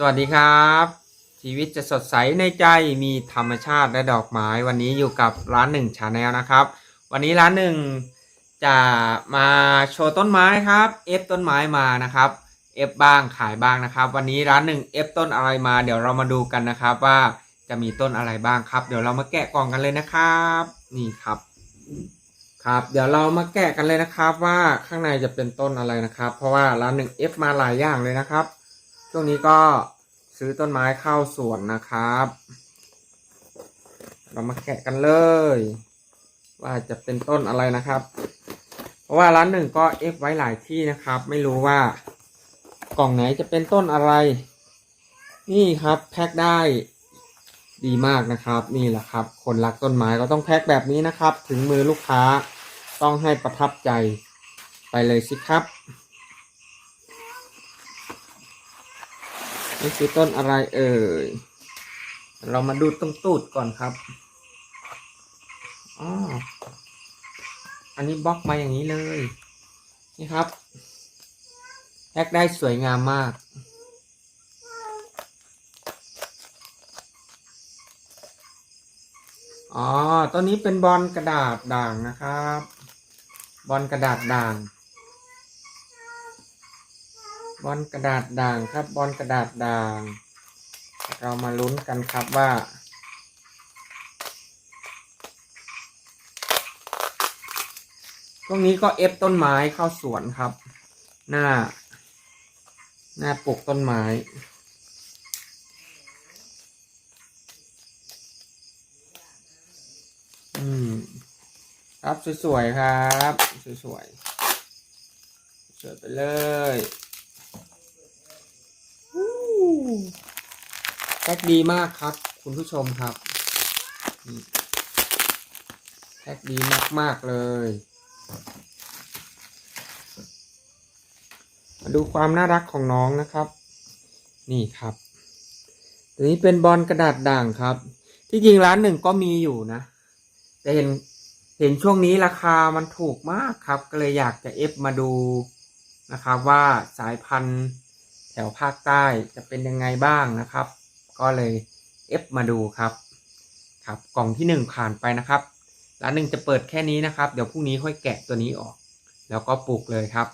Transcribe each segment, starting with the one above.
สวัสดีครับ ชีวิตจะสดใสในใจมีธรรมชาติและดอกไม้วันนี้อยู่กับร้านหนึ่งชาแนลนะครับ วันนี้ร้านหนึ่งจะมาโชว์ต้นไม้ครับเอฟต้นไม้มานะครับเอฟบ้างขายบ้างนะครับ วันนี้ร้านหนึ่งเอฟต้นอะไรมา เดี๋ยวเรามาดูกันนะครับ ว่าจะมีต้นอะไรบ้างครับ เดี๋ยวเรามาแกะกล่องกันเลยนะครับ นี่ครับ ครับ เดี๋ยวเรามาแกะกันเลยนะครับ ว่าข้างในจะเป็นต้นอะไรนะครับ เพราะว่าร้านหนึ่งเอฟมาหลายอย่างเลยนะครับช่วงนี้ก็ ซื้อต้นไม้เข้าสวนนะครับ เรามาแกะกันเลย ว่าจะเป็นต้นอะไรนะครับ เพราะว่าร้านหนึ่งก็เอฟไว้หลายที่นะครับ ไม่รู้ว่ากล่องไหนจะเป็นต้นอะไร นี่ครับแพ็คได้ดีมากนะครับ นี่แหละครับ คนรักต้นไม้ก็ต้องแพ็คแบบนี้นะครับ ถึงมือลูกค้าต้องให้ประทับใจไปเลยสิครับ นี่คือต้นอะไรเอ่ย เรามาดูตรงตูดก่อนครับอ๋ออันนี้บล็อกมาอย่างนี้เลย นี่ครับแพ็กได้สวยงามมาก อ๋อต้นนี้เป็นบอลกระดาษด่างนะครับ บอลกระดาษด่าง บอลกระดาษด่างครับบอลกระดาษด่าง เรามาลุ้นกันครับว่า ตรงนี้ก็เอฟต้นไม้เข้าสวนครับ หน้า หน้าปลูกต้นไม้อืมครับสวยๆครับสวยๆสวยไปเลย แพ็กดีมากครับ คุณผู้ชมครับแพ็กดีมากๆเลย มาดูความน่ารักของน้องนะครับ นี่ครับ ตัวนี้เป็นบอลกระดาษด่างครับ ที่จริงร้านหนึ่งก็มีอยู่นะ แต่เห็นเห็นช่วงนี้ราคามันถูกมากครับ ก็เลยอยากจะเอฟมาดูนะครับว่าสายพันธุ์ ถวภาคใต้จะเป็นยังไงบ้างนะครับ ก็เลยเอฟมาดูครับ ครับกล่องที่หนึ่งผ่านไปนะครับร้านหนึ่งจะเปิดแค่นี้นะครับ เดี๋ยวพรุ่งนี้ค่อยแกะตัวนี้ออก แล้วก็ปลูกเลยครับ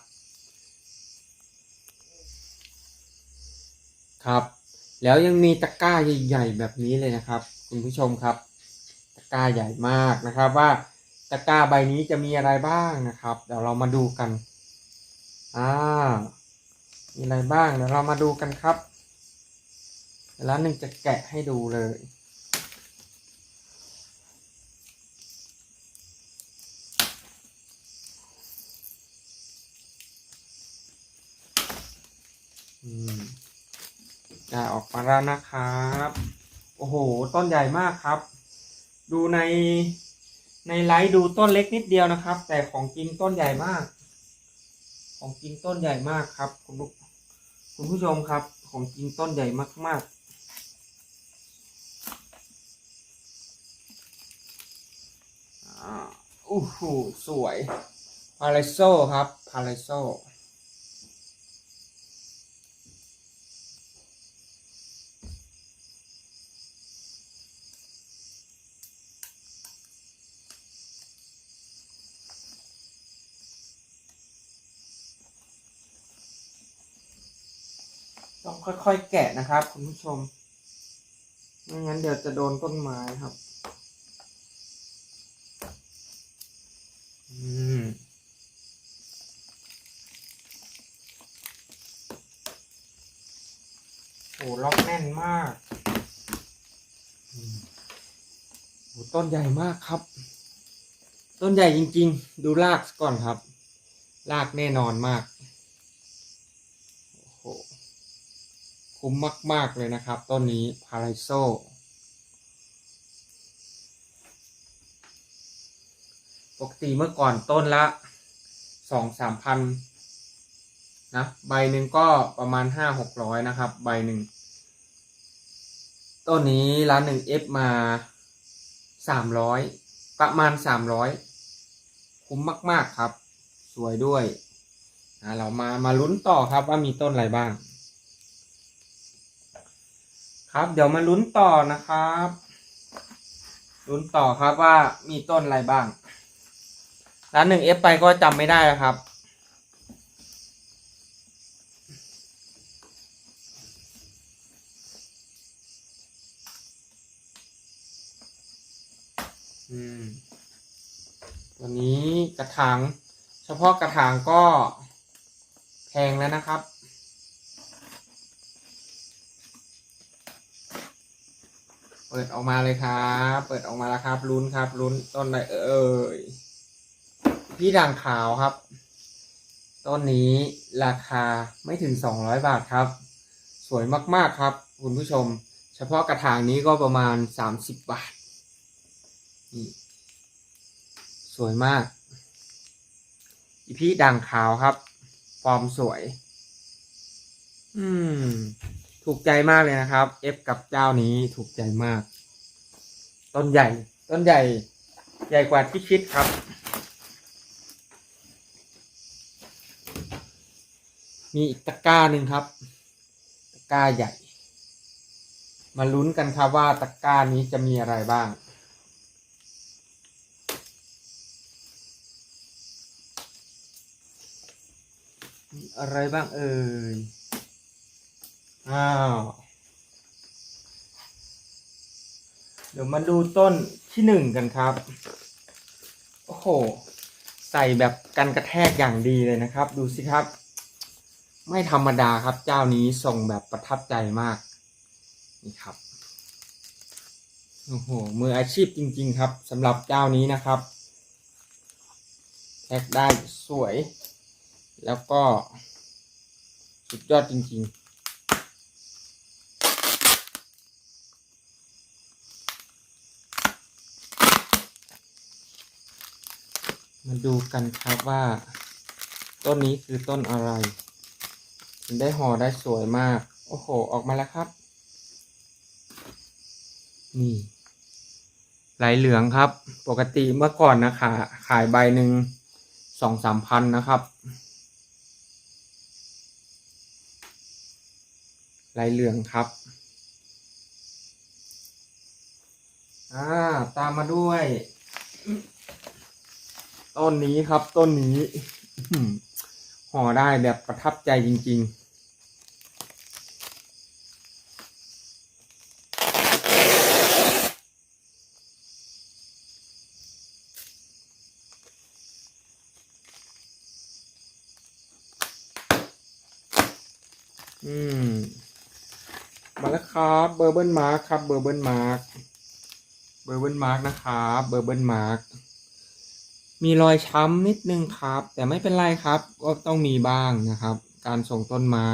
ครับ แล้วยังมีตะกร้าใหญ่ๆแบบนี้เลยนะครับ คุณผู้ชมครับ ตะกร้าใหญ่มากนะครับว่าตะกร้าใบนี้จะมีอะไรบ้างนะครับ เดี๋ยวเรามาดูกันอ่า มีอะไรบ้างเดี๋ยวเรามาดูกันครับแล้วหนึ่งจะแกะให้ดูเลย อืมได้ออกมาแล้วนะครับ โอ้โห ต้นใหญ่มากครับ ดูในในไลฟ์ดูต้นเล็กนิดเดียวนะครับ แต่ของจริงต้นใหญ่มาก ของจริงต้นใหญ่มากครับ คุณผู้ คุณผู้ชมครับ ของจริงต้นใหญ่มาก ๆอ่าโอ้หูสวย พาราโซครับ พาราโซ ต้องค่อยๆแกะนะครับ คุณผู้ชม ไม่งั้นเดี๋ยวจะโดนต้นไม้ครับ อืมโอ้ล็อกแน่นมากโอ้ต้นใหญ่มากครับ ต้นใหญ่จริง ๆ ดูรากก่อนครับ รากแน่นอนมาก โอ้โห คุ้มมาก ๆ เลยนะครับ ต้นนี้พาราโซปกติเมื่อก่อนต้นละสองสามพันนะใบหนึ่งก็ประมาณห้าหกร้อยนะครับ ใบหนึ่งต้นนี้ร้านหนึ่งเอฟมาสามร้อยประมาณสามร้อยคุ้มมาก ๆ ครับ สวยด้วยอะเรามามาลุ้นต่อครับว่ามีต้นอะไรบ้าง ครับ เดี๋ยวมาลุ้นต่อนะครับลุ้นต่อครับว่ามีต้นอะไรบ้างร้านหนึ่งเอฟไปก็จำไม่ได้แล้วครับ อืมตัวนี้กระถางเฉพาะกระถางก็แพงแล้วนะครับ ปิดออกมาเลยครับ เปิดออกมาแล้วครับ ลุ้นครับ ลุ้นต้นอะไรเอ่ย พี่ด่างขาวครับ ต้นนี้ราคาไม่ถึงสองร้อยบาทครับ สวยมากๆครับ คุณผู้ชม เฉพาะกระถางนี้ก็ประมาณสามสิบบาท นี่ สวยมาก อีพี่ด่างขาวครับ ฟอร์มสวย อืม ถูกใจมากเลยนะครับเอฟกับเจ้านี้ถูกใจมาก ต้นใหญ่ ต้นใหญ่ ใหญ่กว่าที่คิดครับ มีอีกตะกร้าหนึ่งครับ ตะกร้าใหญ่ มาลุ้นกันครับว่าตะกร้านี้จะมีอะไรบ้างมีอะไรบ้างเอ่ย อ้าว เดี๋ยวมาดูต้นที่หนึ่งกันครับ โอ้โห ใส่แบบกันกระแทกอย่างดีเลยนะครับ ดูสิครับ ไม่ธรรมดาครับเจ้านี้ส่งแบบประทับใจมาก นี่ครับ โอ้โห มืออาชีพจริง ๆ ครับสำหรับเจ้านี้นะครับ แท็กได้สวย แล้วก็สุดยอดจริง ๆ มาดูกันครับว่า ต้นนี้คือต้นอะไร ได้ห่อได้สวยมาก โอ้โห ออกมาแล้วครับ นี่ลายเหลืองครับ ปกติเมื่อก่อนนะขาขายใบหนึ่งสองสามพันนะครับลายเหลืองครับอ่าตามมาด้วย ต้นนี้ครับ ต้นนี้ห่อได้แบบประทับใจจริง ๆอืม มาแล้วครับเบอร์เบิลมาร์คครับเบอร์เบิลมาร์คเบอร์เบิลมาร์คนะครับเบอร์เบิลมาร์ค มีรอยช้ำนิดนึงครับ แต่ไม่เป็นไรครับ ก็ต้องมีบ้างนะครับ การส่งต้นไม้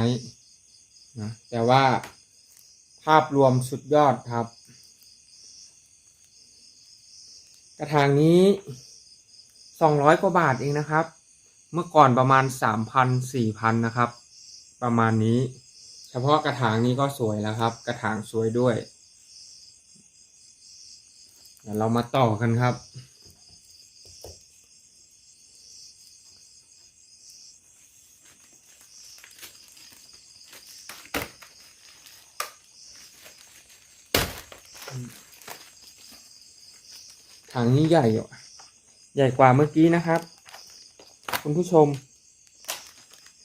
นะแต่ว่าภาพรวมสุดยอดครับ กระถางนี้สองร้อยกว่าบาทเองนะครับ เมื่อก่อนประมาณสามพันสี่พันนะครับ ประมาณนี้ เฉพาะกระถางนี้ก็สวยแล้วครับ กระถางสวยด้วยเดี๋ยวเรามาต่อกันครับ ถังนี้ใหญ่อยู่ใหญ่กว่าเมื่อกี้นะครับ คุณผู้ชม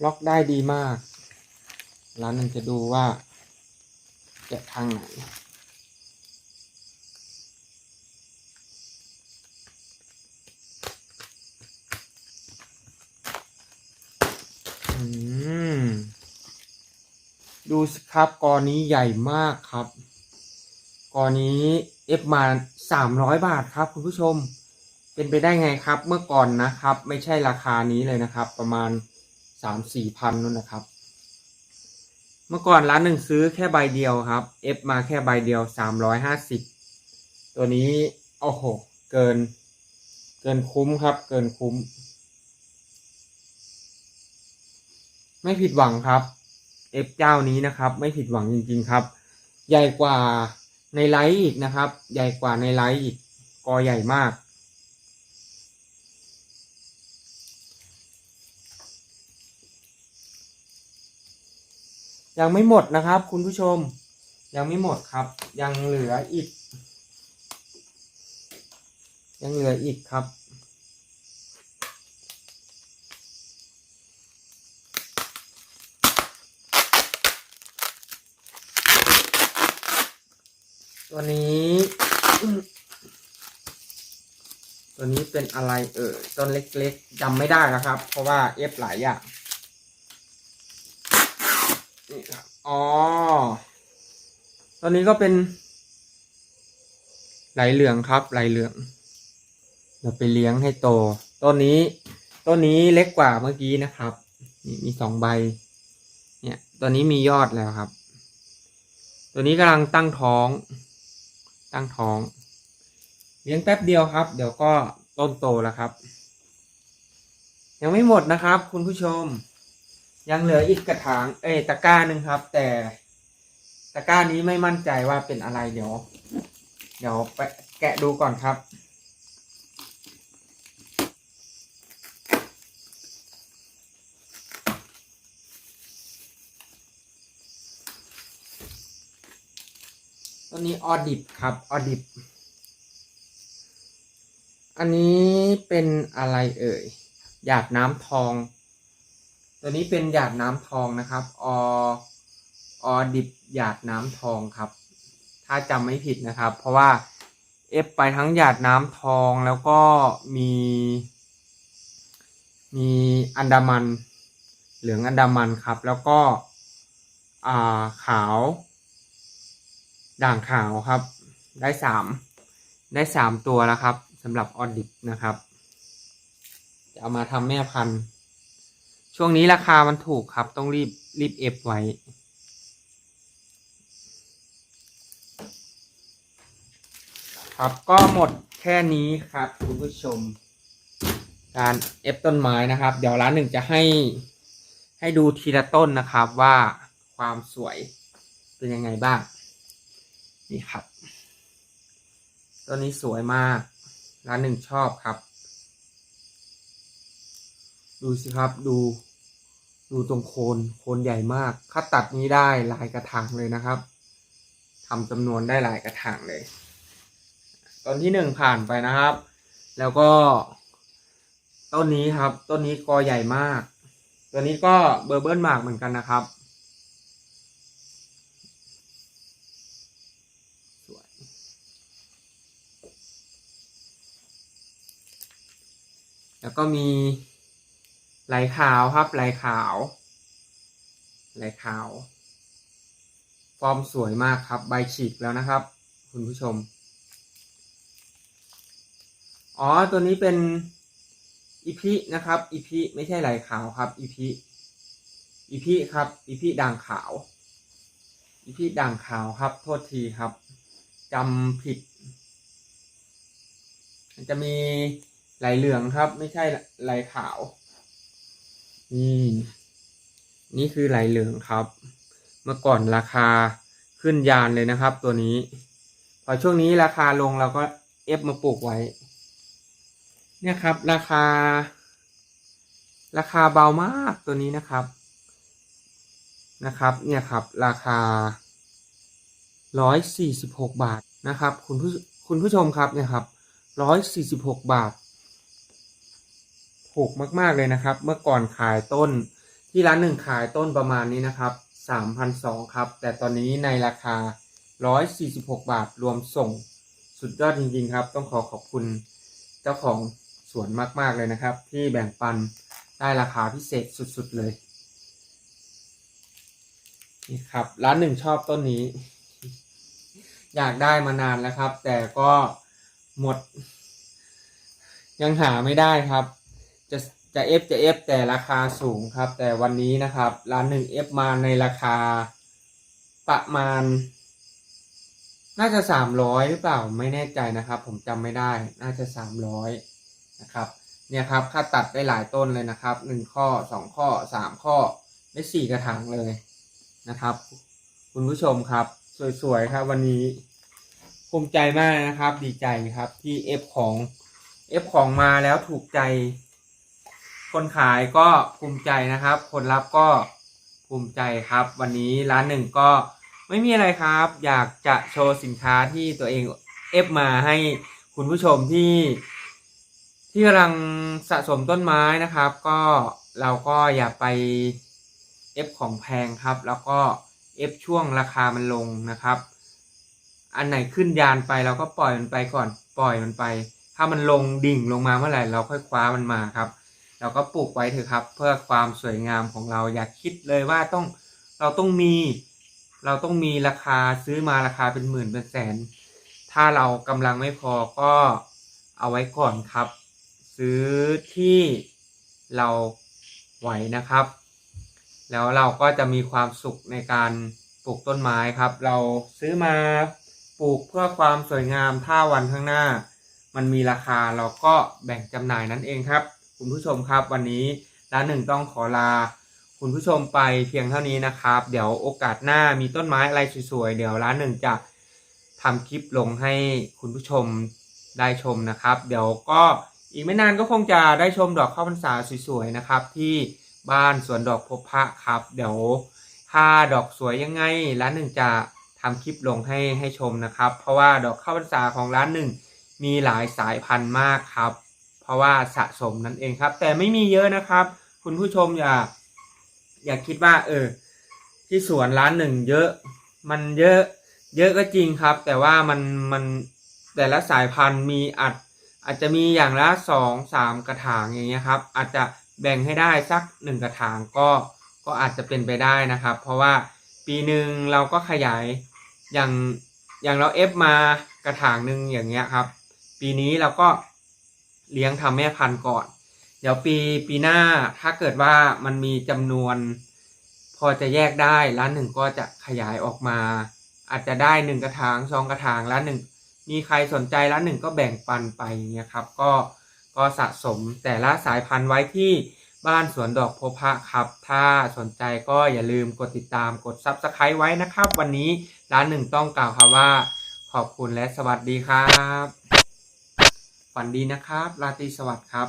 ล็อกได้ดีมาก ร้านนึงจะดูว่าแกะทางไหน ดูสครับกอนี้ใหญ่มากครับ กอนี้เอฟมาสามร้อยบาทครับคุณผู้ชม เป็นไปได้ไงครับเมื่อก่อนนะครับ ไม่ใช่ราคานี้เลยนะครับ ประมาณสามสี่พันนู่นนะครับ เมื่อก่อนร้านหนึ่งซื้อแค่ใบเดียวครับเอฟมาแค่ใบเดียวสามร้อยห้าสิบตัวนี้โอ้โหเกิน เกินคุ้มครับ เกินคุ้ม ไม่ผิดหวังครับเอฟเจ้านี้นะครับ ไม่ผิดหวังจริง ๆ ครับ ใหญ่กว่า ในไลท์อีกนะครับ ใหญ่กว่าในไลท์อีกกอใหญ่มาก ยังไม่หมดนะครับ คุณผู้ชม ยังไม่หมดครับ ยังเหลืออีก ยังเหลืออีกครับ ตัวนี้ ตัวนี้เป็นอะไรเอ่ยต้นเล็กๆจำไม่ได้แล้วครับ เพราะว่าเอฟหลายอย่างนี่ครับอ๋อตัวนี้ก็เป็น ไหลเหลืองครับ ไหลเหลืองเดี๋ยวไปเลี้ยงให้โตต้นนี้ต้นนี้เล็กกว่าเมื่อกี้นะครับนี่มีสองใบ เนี่ยตัวนี้มียอดแล้วครับ ตัวนี้กำลังตั้งท้อง ตั้งท้อง เลี้ยงแป๊บเดียวครับ เดี๋ยวก็ต้นโตแล้วครับ ยังไม่หมดนะครับ คุณผู้ชม ยังเหลืออีกกระถาง เอ้ตะกร้าหนึ่งครับ แต่ตะกร้านี้ไม่มั่นใจว่าเป็นอะไรเดี๋ยว เดี๋ยวไปแกะดูก่อนครับ ตัวนี้ออดิบครับออดิบ อันนี้เป็นอะไรเอ่ย หยาดน้ำทอง ตัวนี้เป็นหยาดน้ำทองนะครับ อออดิบหยาดน้ำทองครับ ถ้าจำไม่ผิดนะครับ เพราะว่าเอฟไปทั้งหยาดน้ำทองแล้วก็มี มีอันดามัน เหลืองอันดามันครับ แล้วก็อ่าขาว ด่างขาวครับ ได้สามได้สามตัวแล้วครับสำหรับออดิบนะครับ จะเอามาทำแม่พันธุ์ ช่วงนี้ราคามันถูกครับ ต้องรีบรีบเอฟไว้ครับก็หมดแค่นี้ครับคุณผู้ชม การเอฟต้นไม้นะครับ เดี๋ยวร้านหนึ่งจะให้ให้ดูทีละต้นนะครับว่าความสวยเป็นยังไงบ้าง นี่ครับ ตัวนี้สวยมาก ร้านหนึ่งชอบครับ ดูสิครับ ดู ดูตรงโคน โคนใหญ่มาก ถ้าตัดนี้ได้หลายกระถางเลยนะครับทำจำนวนได้หลายกระถางเลยต้นที่หนึ่งผ่านไปนะครับ แล้วก็ ต้นนี้ครับ ต้นนี้กอใหญ่มาก ตัวนี้ก็เบอร์เบิร์นมากเหมือนกันนะครับ สวย แล้วก็มีไหลขาวครับไหลขาวไหลขาว ฟอร์มสวยมากครับ ใบฉีกแล้วนะครับ คุณผู้ชม อ๋อตัวนี้เป็นอีพีนะครับอีพีไม่ใช่ไหลขาวครับอีพีอีพีครับอีพีด่างขาวอีพีด่างขาวครับ โทษทีครับจำผิดมันจะมี ไหลเหลืองครับ ไม่ใช่ไหลขาว นี่นี่คือไหลเหลืองครับ เมื่อก่อนราคาขึ้นยานเลยนะครับ ตัวนี้ พอช่วงนี้ราคาลงเราก็เอฟมาปลูกไว้ เนี่ยครับ ราคา ราคาเบามากตัวนี้นะครับนะครับ เนี่ยครับ ราคาร้อยสี่สิบหกบาทนะครับ คุณผู้คุณผู้ชมครับเนี่ยครับร้อยสี่สิบหกบาท ถูกมาก ๆ เลยนะครับ เมื่อก่อนขายต้นที่ร้านหนึ่งขายต้นประมาณนี้นะครับสามพันสองครับ แต่ตอนนี้ในราคาร้อยสี่สิบหกบาทรวมส่งสุดยอดจริง ๆ ครับ ต้องขอขอบคุณเจ้าของสวนมาก ๆ เลยนะครับ ที่แบ่งปันได้ราคาพิเศษสุด ๆ เลยนี่ครับร้านหนึ่งชอบต้นนี้ อยากได้มานานแล้วครับ แต่ก็หมด ยังหาไม่ได้ครับ จะจะเอฟจะเอฟแต่ราคาสูงครับ แต่วันนี้นะครับร้านหนึ่งเอฟมาในราคาประมาณ น่าจะสามร้อยหรือเปล่าไม่แน่ใจนะครับ ผมจำไม่ได้น่าจะสามร้อยนะครับเนี่ยครับค่าตัดได้หลายต้นเลยนะครับหนึ่งข้อสองข้อสามข้อได้สี่กระถางเลยนะครับ คุณผู้ชมครับ สวยๆครับ วันนี้ภูมิใจมากนะครับ ดีใจครับที่เอฟของเอฟของมาแล้วถูกใจ คนขายก็ภูมิใจนะครับ คนรับก็ภูมิใจครับ วันนี้ร้านหนึ่งก็ไม่มีอะไรครับ อยากจะโชว์สินค้าที่ตัวเองเอฟมาให้คุณผู้ชมที่ ที่กำลังสะสมต้นไม้นะครับ ก็เราก็อย่าไปเอฟของแพงครับ แล้วก็เอฟช่วงราคามันลงนะครับ อันไหนขึ้นยานไปเราก็ปล่อยมันไปก่อนปล่อยมันไป ถ้ามันลงดิ่งลงมาเมื่อไหร่เราค่อยคว้ามันมาครับ เราก็ปลูกไว้เถอะครับ เพื่อความสวยงามของเราอย่าคิดเลยว่าต้องเราต้องมีเราต้องมีราคาซื้อมาราคาเป็นหมื่นเป็นแสน ถ้าเรากำลังไม่พอก็เอาไว้ก่อนครับ ซื้อที่เราไหวนะครับ แล้วเราก็จะมีความสุขในการปลูกต้นไม้ครับ เราซื้อมาปลูกเพื่อความสวยงามถ้าวันข้างหน้า มันมีราคาเราก็แบ่งจำหน่ายนั่นเองครับ คุณผู้ชมครับ วันนี้ร้านหนึ่งต้องขอลา คุณผู้ชมไปเพียงเท่านี้นะครับ เดี๋ยวโอกาสหน้ามีต้นไม้อะไรสวยๆ เดี๋ยวร้านหนึ่งจะทำคลิปลงให้คุณผู้ชมได้ชมนะครับ เดี๋ยวก็อีกไม่นานก็คงจะได้ชมดอกข้าวพรรษาสวยๆนะครับ ที่บ้านสวนดอกพบพระครับ เดี๋ยวถ้าดอกสวยยังไงร้านหนึ่งจะทำคลิปลงให้ให้ชมนะครับ เพราะว่าดอกข้าวพรรษาของร้านหนึ่งมีหลายสายพันธุ์มากครับ เพราะว่าสะสมนั่นเองครับ แต่ไม่มีเยอะนะครับ คุณผู้ชมอย่า อย่าคิดว่า เออ ที่สวนร้านหนึ่งเยอะ มันเยอะ เยอะก็จริงครับ แต่ว่ามันมันแต่ละสายพันธุ์มีอาจอาจจะมีอย่างละสองสามกระถางอย่างเงี้ยครับ อาจจะแบ่งให้ได้สักหนึ่งกระถางก็ก็อาจจะเป็นไปได้นะครับ เพราะว่าปีหนึ่งเราก็ขยายอย่างอย่างเราเอฟมากระถางหนึ่งอย่างเงี้ยครับ ปีนี้เราก็ เลี้ยงทำแม่พันธุ์ก่อน เดี๋ยวปีปีหน้าถ้าเกิดว่ามันมีจำนวน พอจะแยกได้ร้านหนึ่งก็จะขยายออกมา อาจจะได้หนึ่งกระถางสองกระถางร้านหนึ่งมีใครสนใจร้านหนึ่งก็แบ่งปันไปเงี้ยครับ ก็ก็สะสมแต่ละสายพันธุ์ไว้ที่บ้านสวนดอกโพพะครับ ถ้าสนใจก็อย่าลืมกดติดตามกดซับสไครต์ไว้นะครับ วันนี้ร้านหนึ่งต้องกล่าวคำว่า ขอบคุณและสวัสดีครับ ฝันดีนะครับ ราตรีสวัสดิ์ครับ